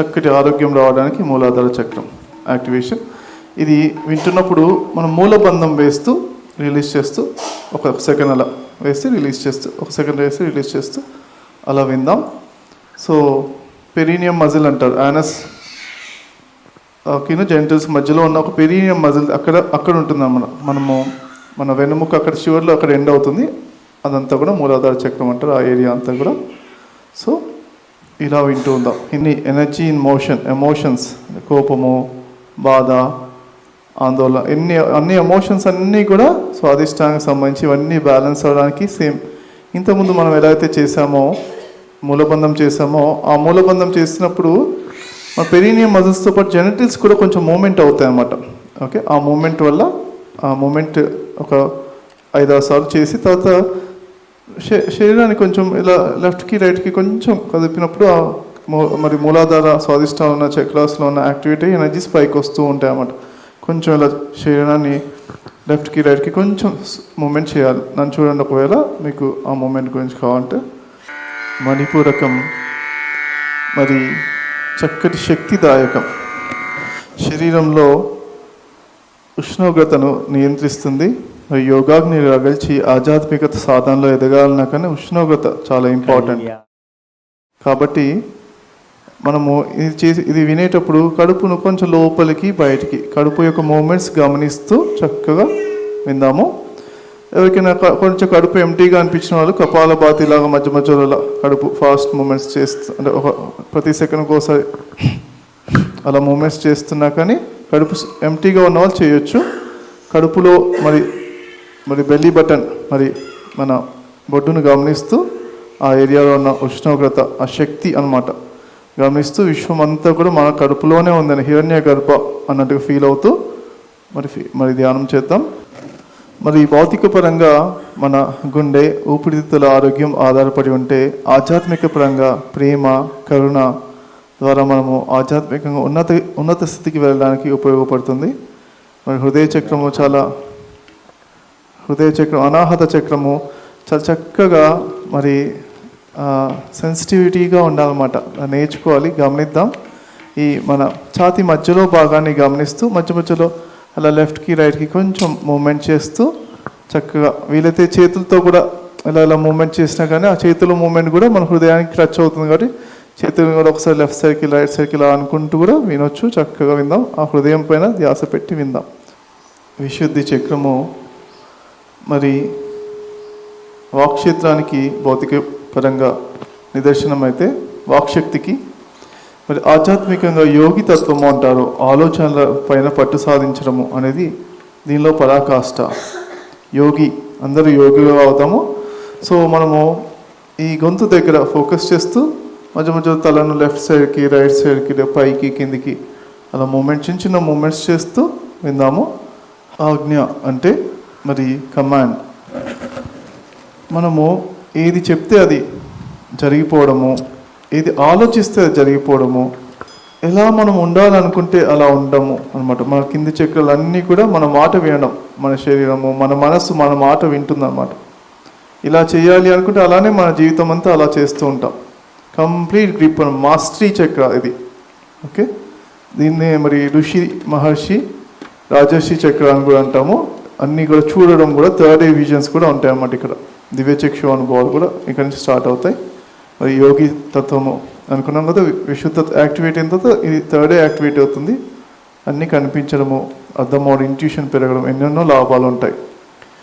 చక్కటి ఆరోగ్యం రావడానికి మూలాధార చక్రం యాక్టివేషన్. ఇది వింటున్నప్పుడు మనం మూలబంధం వేస్తూ రిలీజ్ చేస్తూ ఒక సెకండ్ అలా వేసి రిలీజ్ చేస్తూ ఒక సెకండ్ వేసి రిలీజ్ చేస్తూ అలా విందాం. సో పెరీనియం మజిల్ అంటారు. యానస్ కింద జెంటల్స్ మధ్యలో ఉన్న ఒక పెరీనియం మజిల్ అక్కడ అక్కడ ఉంటుంది మన మనము మన వెన్నుముక అక్కడ చివరిలో అక్కడ ఎండ్ అవుతుంది. అదంతా కూడా మూలాధార చక్రం అంటారు. ఆ ఏరియా అంతా కూడా. సో ఇలా వింటూ ఉందాం? ఇన్ని ఎనర్జీ ఇన్ మోషన్ ఎమోషన్స్ కోపము బాధ ఆందోళన ఎన్ని అన్ని ఎమోషన్స్ అన్నీ కూడా స్వాదిష్టానికి సంబంధించి ఇవన్నీ బ్యాలెన్స్ అవ్వడానికి సేమ్ ఇంతకుముందు మనం ఎలా అయితే చేసామో మూలబంధం చేసామో ఆ మూలబంధం చేసినప్పుడు మన పెరీనియం మజిల్స్తో పాటు జెనటిల్స్ కూడా కొంచెం మూమెంట్ అవుతాయి అన్నమాట. ఓకే ఆ మూమెంట్ వల్ల ఆ మూమెంట్ ఒక ఐదారు సార్లు చేసి తర్వాత శరీరాన్ని కొంచెం ఇలా లెఫ్ట్కి రైట్కి కొంచెం కదిపినప్పుడు ఆ మూ- మరి మూలాధార స్వాదిష్టం ఉన్న చక్రాస్లో ఉన్న యాక్టివిటీ ఎనర్జీస్ పైకి వస్తూ ఉంటాయి అన్నమాట. కొంచెం ఇలా శరీరాన్ని లెఫ్ట్కి రైట్కి కొంచెం మూమెంట్ చేయాలి. నన్ను చూడండి ఒకవేళ మీకు ఆ మూమెంట్ గురించి కావాలంటే. మణిపూరకం. మరి చక్కటి శక్తిదాయకం. శరీరంలో ఉష్ణోగ్రతను నియంత్రిస్తుంది. యోగాగ్ని రగల్చి ఆధ్యాత్మికత సాధనలో ఎదగాలన్నా కానీ ఉష్ణోగ్రత చాలా ఇంపార్టెంట్ కాబట్టి మనము ఇది చేసి ఇది వినేటప్పుడు కడుపును కొంచెం లోపలికి బయటికి కడుపు యొక్క మూమెంట్స్ గమనిస్తూ చక్కగా విందాము. ఎవరికైనా కొంచెం కడుపు ఎంటీగా అనిపించిన వాళ్ళు కపాల బాతి లాగా మధ్య మధ్యలో కడుపు ఫాస్ట్ మూమెంట్స్ చేస్తూ అంటే ఒక ప్రతి సెకండ్కి ఒకసారి అలా మూమెంట్స్ చేస్తున్నా కానీ కడుపు ఎంటీగా ఉన్న వాళ్ళు చేయొచ్చు. కడుపులో మరి మరి బెల్లీ బటన్ మరి మన బొడ్డును గమనిస్తూ ఆ ఏరియాలో ఉన్న ఉష్ణోగ్రత ఆ శక్తి అన్నమాట గమనిస్తూ విశ్వం అంతా కూడా మన కడుపులోనే ఉందని హిరణ్య గర్భ అన్నట్టుగా ఫీల్ అవుతూ మరి ఫీ- మరి ధ్యానం చేద్దాం. మరి భౌతిక పరంగా మన గుండె ఊపిరితిత్తుల ఆరోగ్యం ఆధారపడి ఉంటే ఆధ్యాత్మిక పరంగా ప్రేమ కరుణ ద్వారా మనము ఆధ్యాత్మికంగా ఉన్నత ఉన్నత స్థితికి వెళ్ళడానికి ఉపయోగపడుతుంది. మరి హృదయ చక్రము చాలా హృదయ చక్రం అనాహత చక్రము చాలా చక్కగా మరి సెన్సిటివిటీగా ఉండాలన్నమాట. నేర్చుకోవాలి గమనిద్దాం. ఈ మన ఛాతి మధ్యలో భాగాన్ని గమనిస్తూ మధ్య మధ్యలో అలా లెఫ్ట్కి రైట్కి కొంచెం మూమెంట్ చేస్తూ చక్కగా వీలైతే చేతులతో కూడా అలా ఇలా మూమెంట్ చేసినా కానీ ఆ చేతుల మూమెంట్ కూడా మన హృదయానికి టచ్ అవుతుంది కాబట్టి చేతులు కూడా ఒకసారి లెఫ్ట్ సైడ్కి రైట్ సైడ్కి ఇలా అనుకుంటూ కూడా వినొచ్చు చక్కగా విందాం. ఆ హృదయం పైన ధ్యాస పెట్టి విందాం. విశుద్ధి చక్రము మరి వాక్క్షేత్రానికి భౌతిక పరంగా నిదర్శనం అయితే వాక్శక్తికి. మరి ఆధ్యాత్మికంగా యోగి తత్వము అంటారు ఆలోచనల పైన పట్టు సాధించడము అనేది దీనిలో పరాకాష్ట. యోగి అందరూ యోగిగా అవుతాము. సో మనము ఈ గొంతు దగ్గర ఫోకస్ చేస్తూ మధ్య మధ్య తలను లెఫ్ట్ సైడ్కి రైట్ సైడ్కి పైకి కిందికి అలా మూమెంట్ చిన్న చిన్న మూమెంట్స్ చేస్తూ విందాము. ఆజ్ఞ అంటే మరి కమాండ్ మనము ఏది చెప్తే అది జరిగిపోవడము ఏది ఆలోచిస్తే అది జరిగిపోవడము ఎలా మనం ఉండాలనుకుంటే అలా ఉండము అనమాట మన కింది చక్రాలు అన్నీ కూడా మన మాట వినడం మన శరీరము మన మనస్సు మన మాట వింటుందన్నమాట. ఇలా చేయాలి అనుకుంటే అలానే మన జీవితం అంతా అలా చేస్తూ ఉంటాం. కంప్లీట్ గ్రిప్ మాస్టరీ చక్ర ఇది. ఓకే? దీన్నే మరి ఋషి మహర్షి రాజర్షి చక్ర అని కూడా అంటాము. అన్నీ కూడా చూడడం కూడా థర్డ్ ఏ విజన్స్ కూడా ఉంటాయి అన్నమాట ఇక్కడ. దివ్యచక్షు అనుభవాలు కూడా ఇక్కడ నుంచి స్టార్ట్ అవుతాయి. మరి యోగి తత్వము అనుకున్నాం కదా విశుద్ధ యాక్టివేట్ అయిన తర్వాత ఇది థర్డ్ ఏ యాక్టివేట్ అవుతుంది. అన్నీ కనిపించడము అర్థం అవడం ఇంట్యూషన్ పెరగడం ఎన్నెన్నో లాభాలు ఉంటాయి.